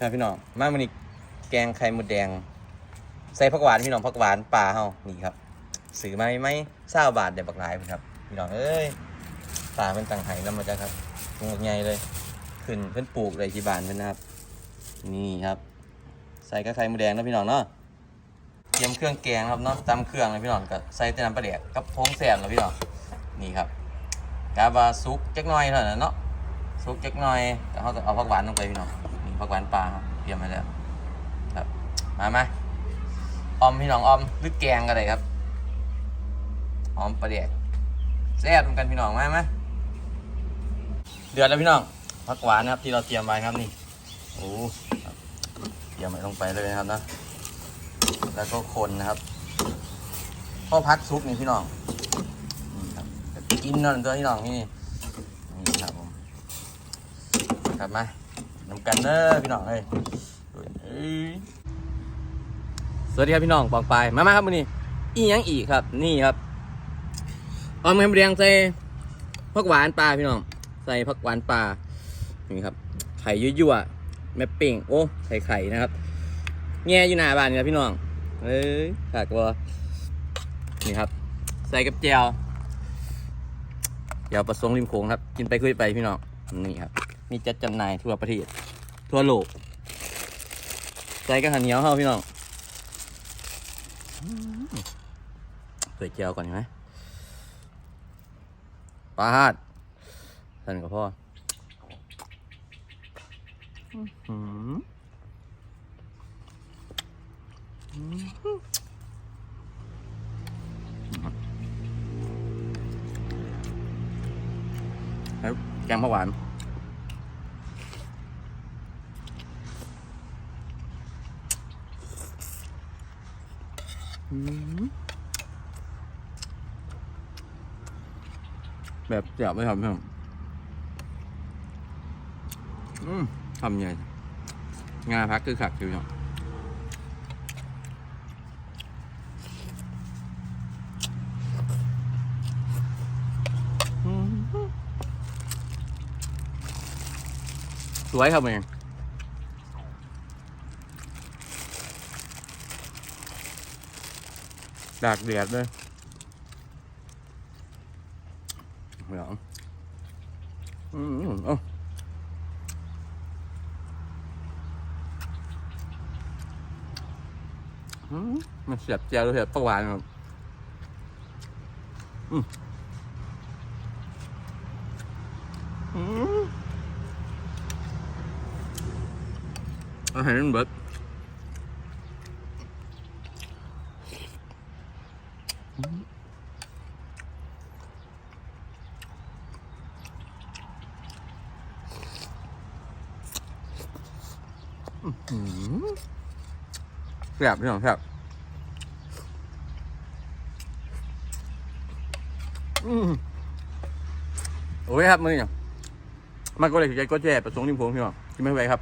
ครับพี่น้องมามันนี้แกงไข่มดแดง ใส่ผักหวานพี่น้องผักหวานปลาเฮานี่ครับซื้อมาไหมเศร้าบาทเดี๋ยวบักหลายครับ พี่น้องเอ้ยปลาเป็นต่างไห้แล้วมาจ้ะครับงงใหญ่เลย ขึ้นเพิ่นปลูกเลยที่บ้านเพิ่นนะครับ นี่ครับ ใส่กระไข่มดแดงนะพี่น้องเนาะเตรียมเครื่องแกงครับเนาะตำเครื่องเลยพี่น้องก็ใส่แต่น้ำปลาแดกกับพงแซ่บนะพี่น้องนี่ครับกาบาซุกจักหน่อยเท่านั้นเนาะซุกจักหน่อยแล้วเขาก็เอาผักหวานลงไปพี่น้อง ผักหวานปลาครับเตรียมมาแล้วครับมามาออมพี่น้องออมหรือแกงก็ได้ครับออมปลาแดกแซ่บเหมือนกันพี่น้องมาไหมเดือดแล้วพี่น้องผักหวานนะครับที่เราเตรียมไว้ครับนี่โอ้เดี๋ยวไม่ลงไปเลยนะครับนะแล้วก็คนนะครับข้าวพัดซุปนี่พี่น้องนี่ครับกินนอนตัวพี่น้องนี่นี่ครับผมกลับมา น้ำกันเด้อพี่น้องเอ้ยสวัสดีครับพี่น้องปองปายมามาครับมือนี้อีหยังอีกครับ นี่ครับออมแฮมเรียงใส่ผักหวานปลาพี่น้อง ใส่ผักหวานปลานี่ครับ ไข่ยั่วๆแม่ปิ่งโอ้ใส่ไข่นะครับแง่อยู่หน้าบ้านนี่ครับพี่น้องเอ้ยขากลัวนี่ครับ ใส่กับแจวแจวประสงค์ริมโขงครับ กินไปคุยไปพี่น้องนี่ครับ มีจัดจำหน่ายทั่วประเทศ ทั่วโลกใส่กับข้าวเหนียวเข้าพี่น้องอืมเปิดแจวก่อนเห็นไหมปลาฮาดสั่นกับพ่ออื้อหือแล้วแกงผักหวาน แบบเจียบไม่ทำไม่ทำอืมทำไงงาพักคือขักอยู่เนาะสวยครับเอง ดากเดือดเลยเหลืองอืมเอ้าอืมมันเสียบแจวเลยเสียบประหวานครับอืมอืมอาหารมันเบิดอืม แซ่บพี่น้องแซ่บอืมโอ้ยครับมือเนี่ยมันก็เลยถือใจก็แจ่ประสงค์ริมโพงพี่น้องกินไม่ไหวครับ